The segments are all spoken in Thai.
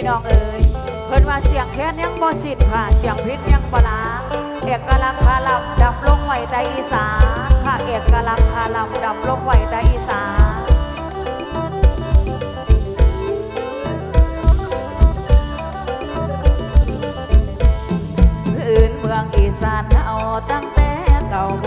ี่น้องเอ๋ยเพิ่นว่าเสียงแค้นยังบ่สิ้นค่ะเสียงพิษยังบ่ลาเอกลักษณ์คาลำดับลงไหว้ใต้อีสานค่ะเอกลักษณ์คาลำดับลงไหว้ใต้อีสานพื้นเมืองอีสานเอาตั้งแต่เก่าโบ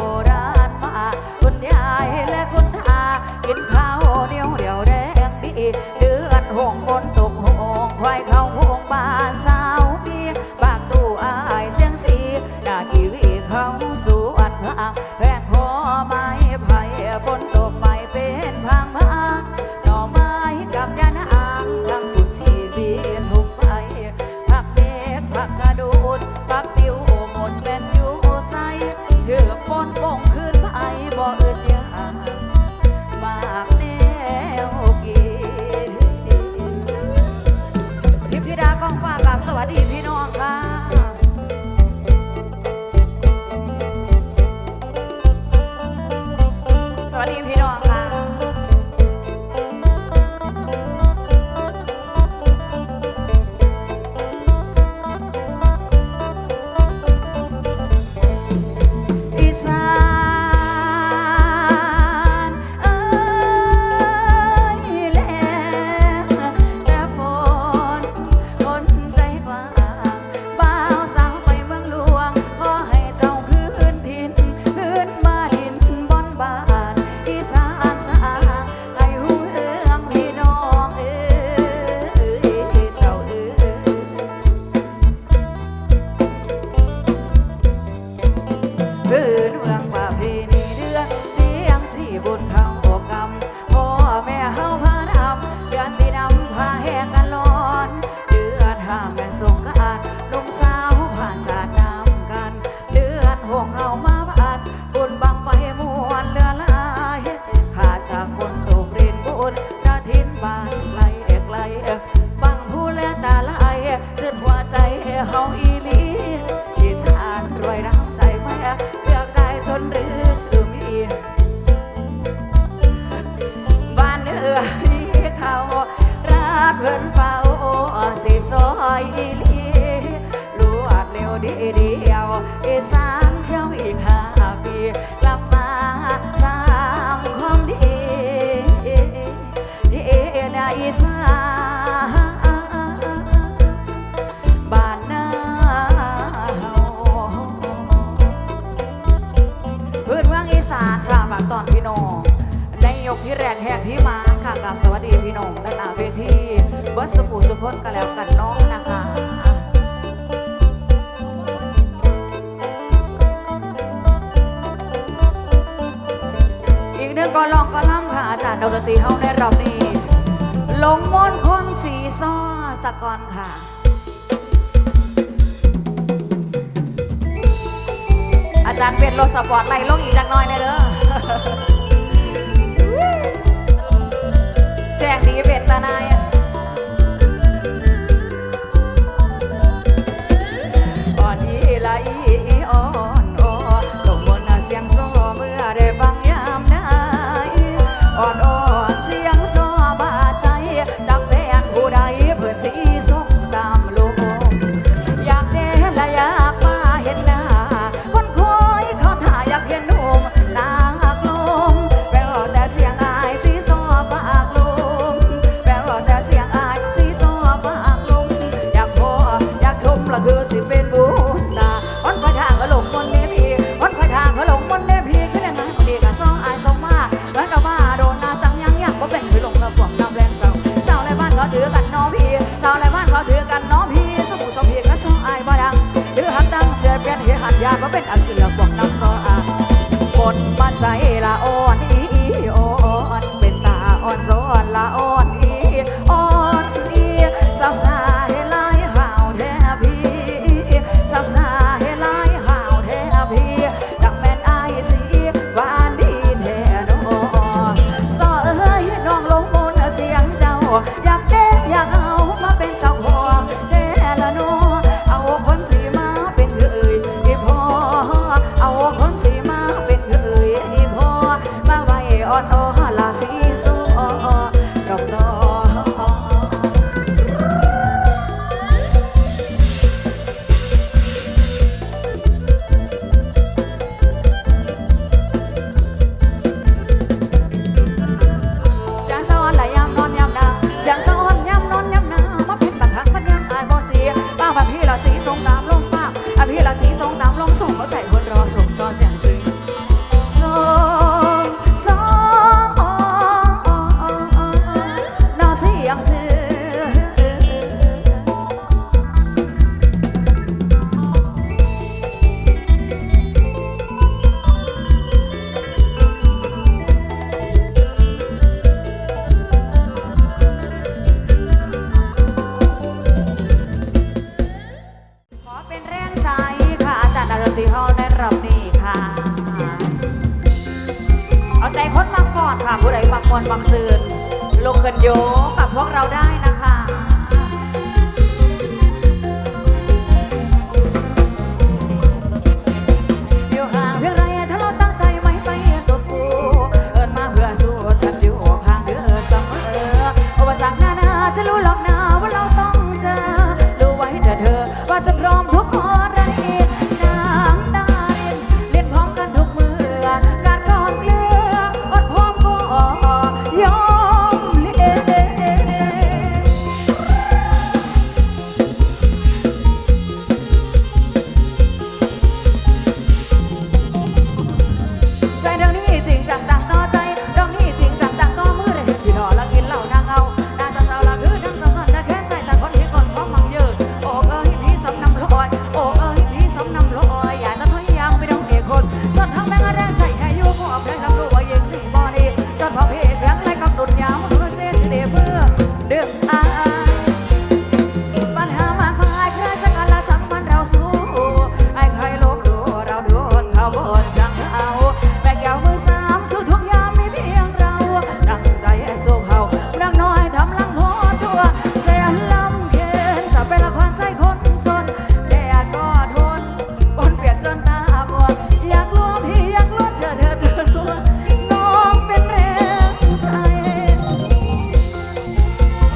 กลับมาสางขอดีดีได้สางบ้านนาพื้นเมืองอีสานค่ะบางตอนพี่น้องในยกที่แรงแหกที่มาค่ะกับสวัสดีพี่น้องด้านหน้าเวทีเบิร์สปูสุคนก็แล้วกัน จากดนตรีเฮาได้รอบนี้ลงม้อนคนสีซ้อสะกอนค่ะอาจารย์เป็นรถสปอร์ตไล่ลงอีกจักน้อยนะเด้อแจ้งดีเป็นตานาย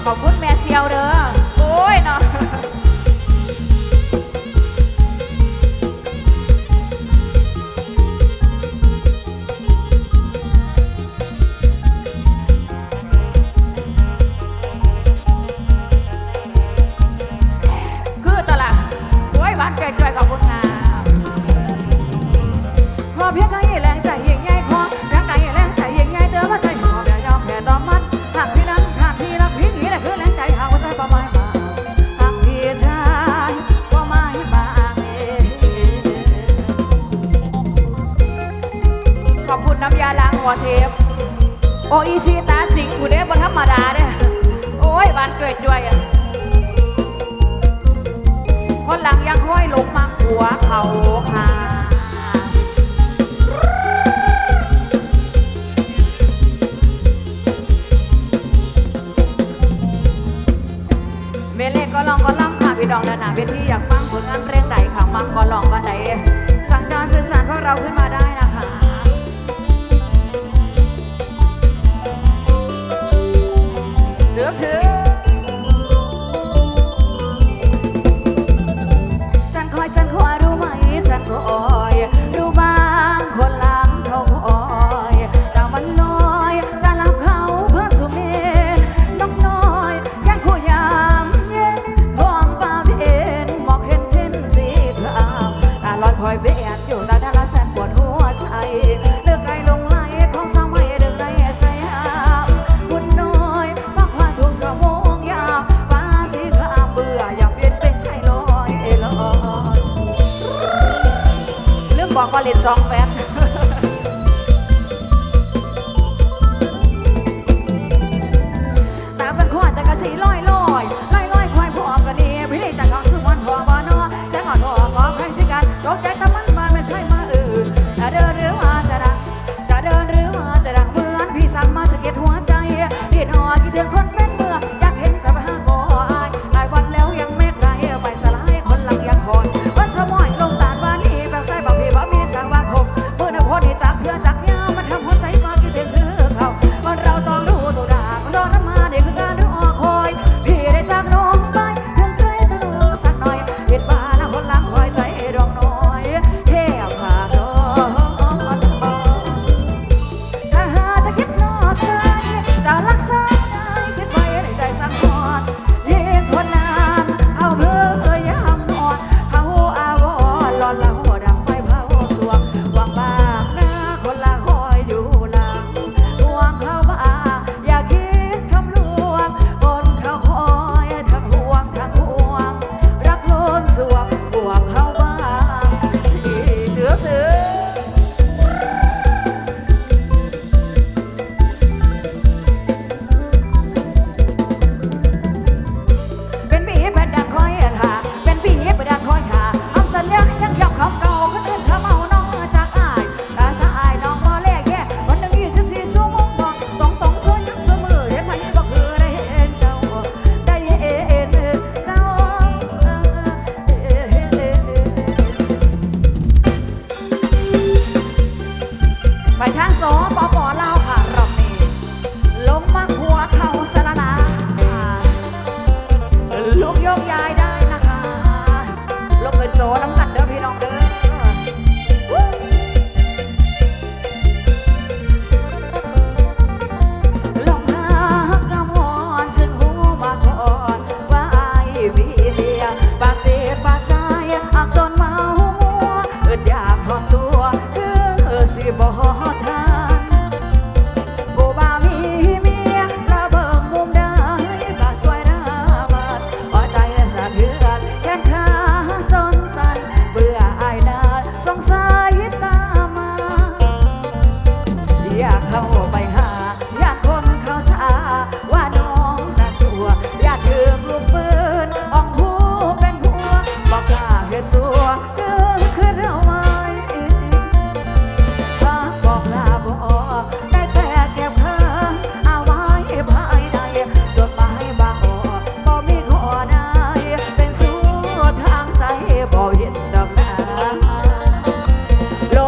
ขอบคุณแม่เซียวเด้อ โอ้อีซีตาสิงห์กูเด้บนธรรมดาเนี่ยโอ้ยบานเกิดด้วยอะคนหลังยังห้อยลงมาหัวเขาหาเมเล่ก็ลองก็ล่ำค่ะพี่ดองนานาเวทีอยากฟังผลงานเพลงใดค่ะมังก็ลองกันไหนสั่งการสื่อสารพวกเราขึ้นมาได้นะ ฉันคอยฉันคอยรู้ไหมฉันรอ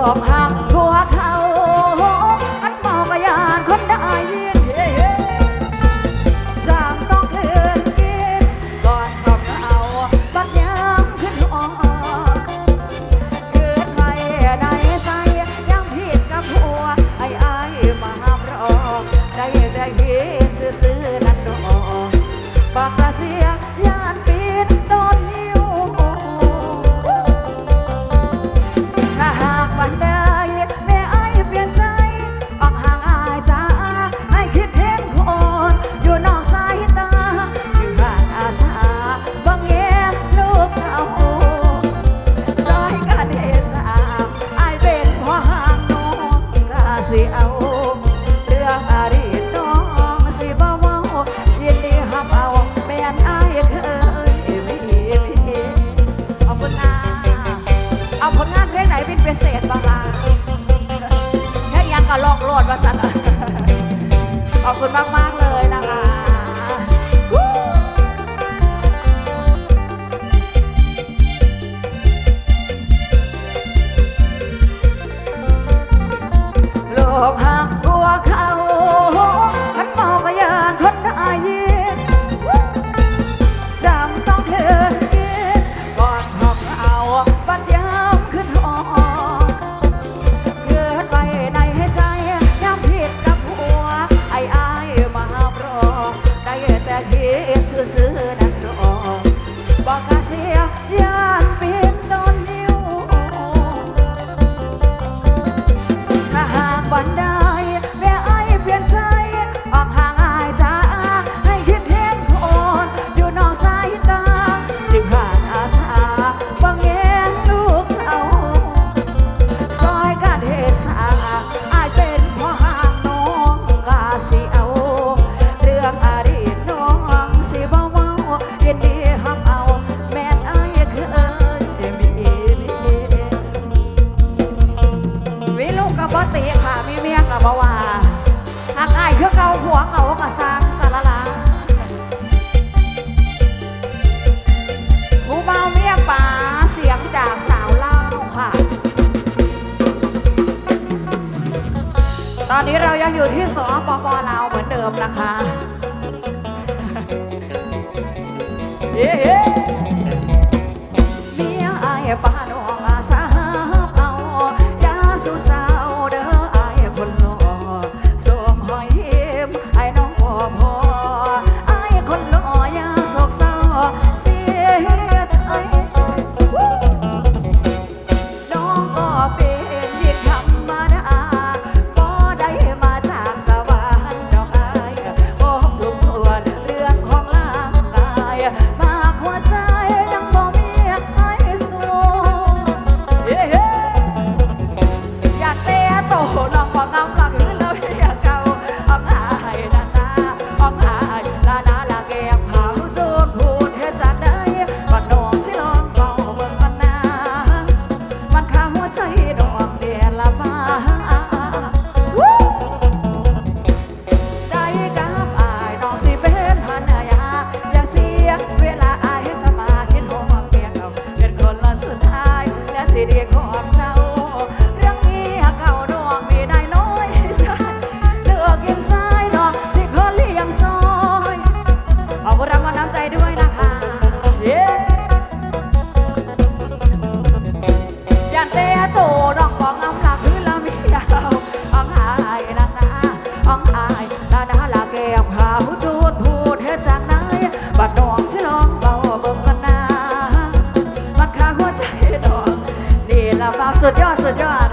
โลกหัก 锁掉锁掉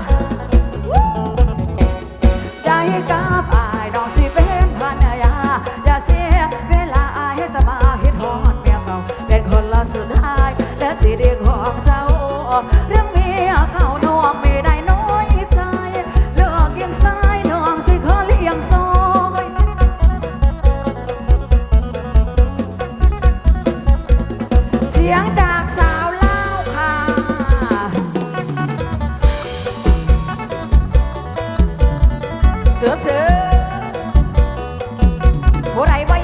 ผู้ไรบ่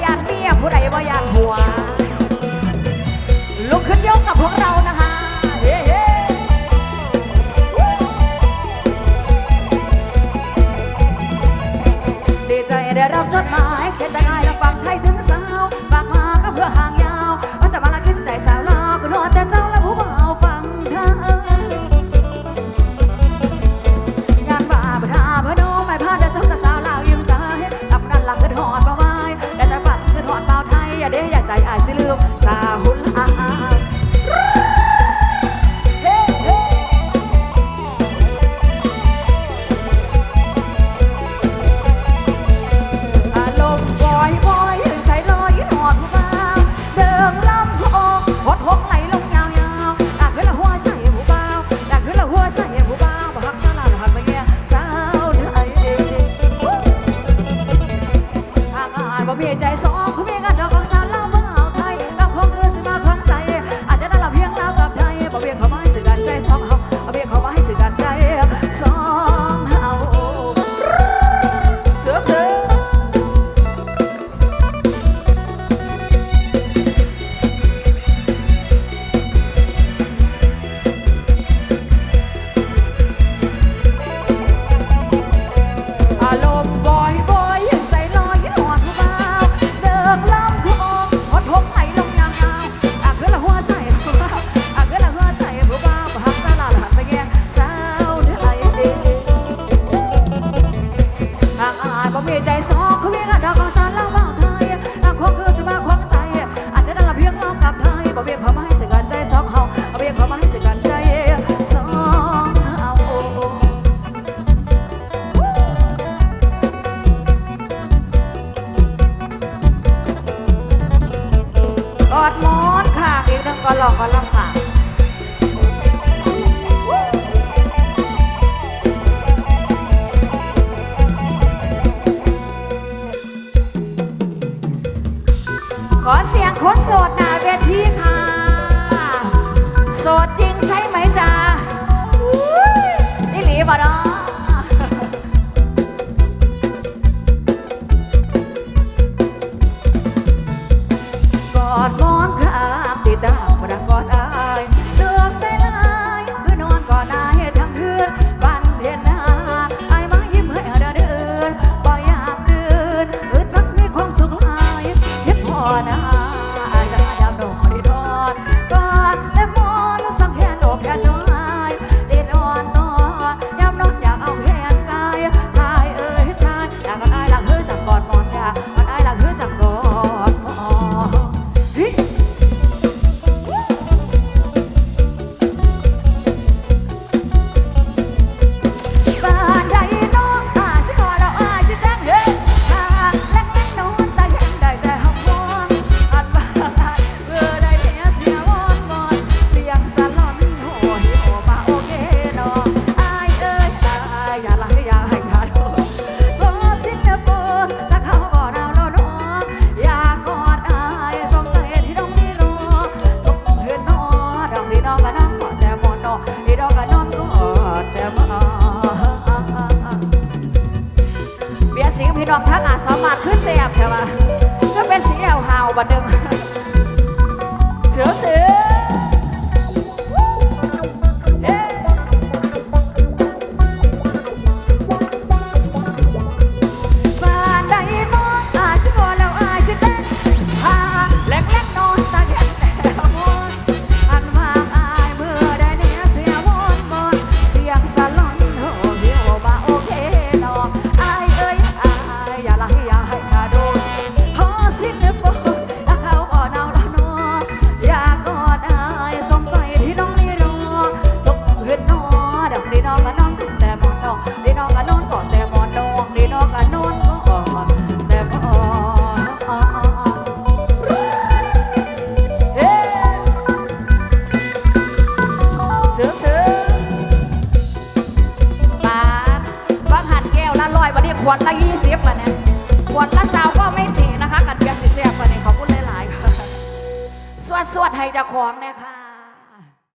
ขอเสียงคนโสดหน้าเวทีค่ะ โสดจริงใช่ไหมจ๊ะนี่หลีบ่เนาะ